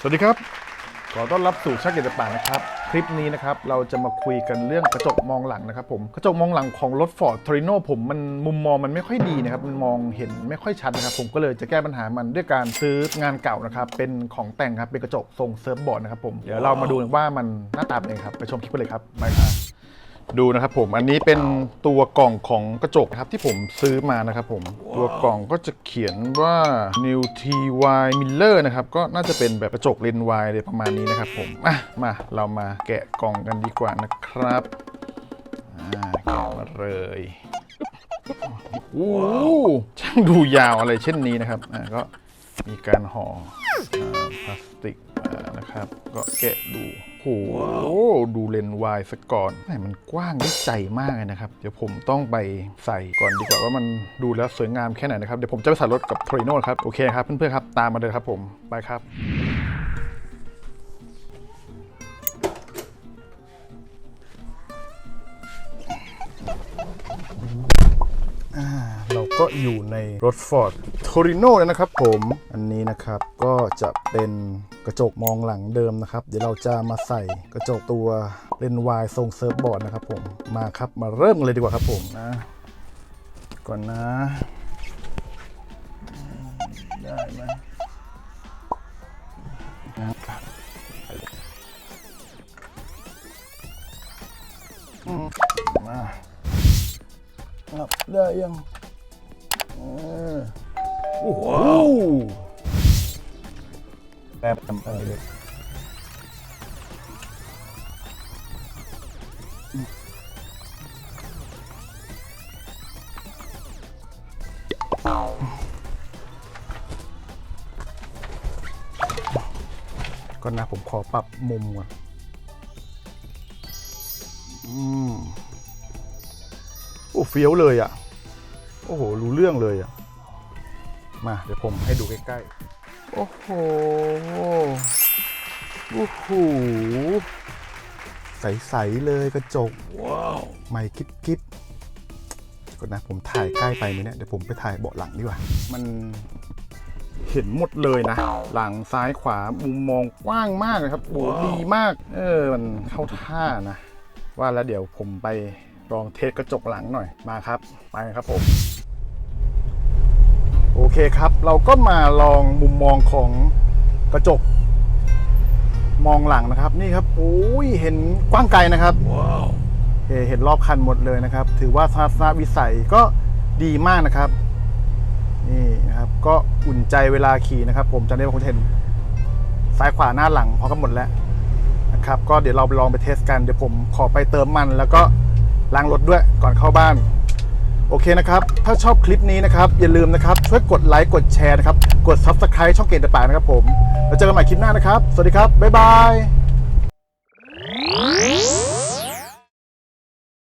สวัสดีครับ ขอต้อนรับสู่ชักเกียรติป่านะครับ คลิปนี้นะครับเราจะมาคุยกันเรื่องกระจกมองหลังนะครับผม กระจกมองหลังของรถ Ford t o r i n o ผมมันมุมมองมันไม่ค่อยดีนะครับ มันมองเห็นไม่ค่อยชัดนะครับ ผมก็เลยจะแก้ปัญหามันด้วยการซื้องานเก่านะครับ เป็นของแต่งครับ เป็นกระจกทรงเซิร์ฟบอร์ดนะครับผม เดี๋ยวเรามาดูกันว่ามันหน้าตาเป็นยังไงครับ ไปชมคลิปกันเลยครับ ไปครับ ดูนะครับผมอันนี้เป็นตัวกล่องของกระจกนะครับที่ผมซื้อมานะครับผม ตัวกล่องก็จะเขียนว่า New TY Miller นะครับก็น่าจะเป็นแบบกระจกเลนส์วายเลยประมาณนี้นะครับผมอะมาเรามาแกะกล่องกันดีกว่านะครับอ่าแกะมาเลยโอ้ช่างดูยาวอะไรเช่นนี้นะครับอ่าก็มีการห่ออ่าพลาสติก นะครับ ก็แกะดู โอ้โหดูเลนส์วายซะก่อนแหมมันกว้างได้ใจมากเลยนะครับ เดี๋ยวผมต้องไปใส่ก่อนดีกว่าว่ามันดูแล้วสวยงามแค่ไหนนะครับ เดี๋ยวผมจะไปใส่รถกับโทริโน่ครับ โอเคครับเพื่อนๆครับ ตามมาเลยครับผม ไปครับ ก็อยู่ในรถ Ford Torino แล้วนะครับผมอันนี้นะครับก็จะเป็นกระจกมองหลังเดิมนะครับ เดี๋ยวเราจะมาใส่กระจกตัวเลนส์วายทรงเซิร์ฟบอร์ดนะครับผมมาครับมาเริ่มเลยดีกว่าครับผมนะก่อนนะได้ไหมนะครับมาครับได้ยัง โอ้โหแต้มทำอะไรเลยก่อนนะผมขอปรับมุมก่อนอืมโอ้เฟี้ยวเลยอะ โอ้โห รู้เรื่องเลยอะ มาเดี๋ยวผมให้ดูใกล้ๆ โอ้โห โอ้โห ใส ๆ เลยกระจก ว้าวใหม่กิ๊บกิ๊บก่อนนะ ผมถ่ายใกล้ไปไหมเนี่ย เดี๋ยวผมไปถ่ายเบาะหลังดีกว่า มันเห็นหมดเลยนะ หลังซ้ายขวา มุมมองกว้างมากเลยครับโอ้โหดีมาก เออ มันเข้าท่านะ ว่าแล้วเดี๋ยวผมไป ลองเทสกระจกหลังหน่อยมาครับ ไปครับผมโอเคครับ เราก็มาลองมุมมองของกระจก มองหลังนะครับ นี่ครับโอ้ยเห็นกว้างไกลนะครับเอ่อเห็นรอบคันหมดเลยนะครับ ถือว่าทัศนวิสัยก็ดีมากนะครับ นี่นะครับ ก็อุ่นใจเวลาขี่นะครับ ผมจะได้ว่าคุณเห็นซ้ายขวาหน้าหลังพร้อมกันหมดแล้วนะครับ ก็เดี๋ยวเราไปลองไปเทสกันเดี๋ยวผมขอไปเติมมันแล้วก็ ล้างรถด้วยก่อนเข้าบ้าน โอเคนะครับ ถ้าชอบคลิปนี้นะครับ อย่าลืมนะครับช่วยกดไลค์กดแชร์นะครับ กด Subscribe ช่องเกตตะปานะครับผม แล้วเจอกันใหม่คลิปหน้านะครับ สวัสดีครับ บ๊ายบาย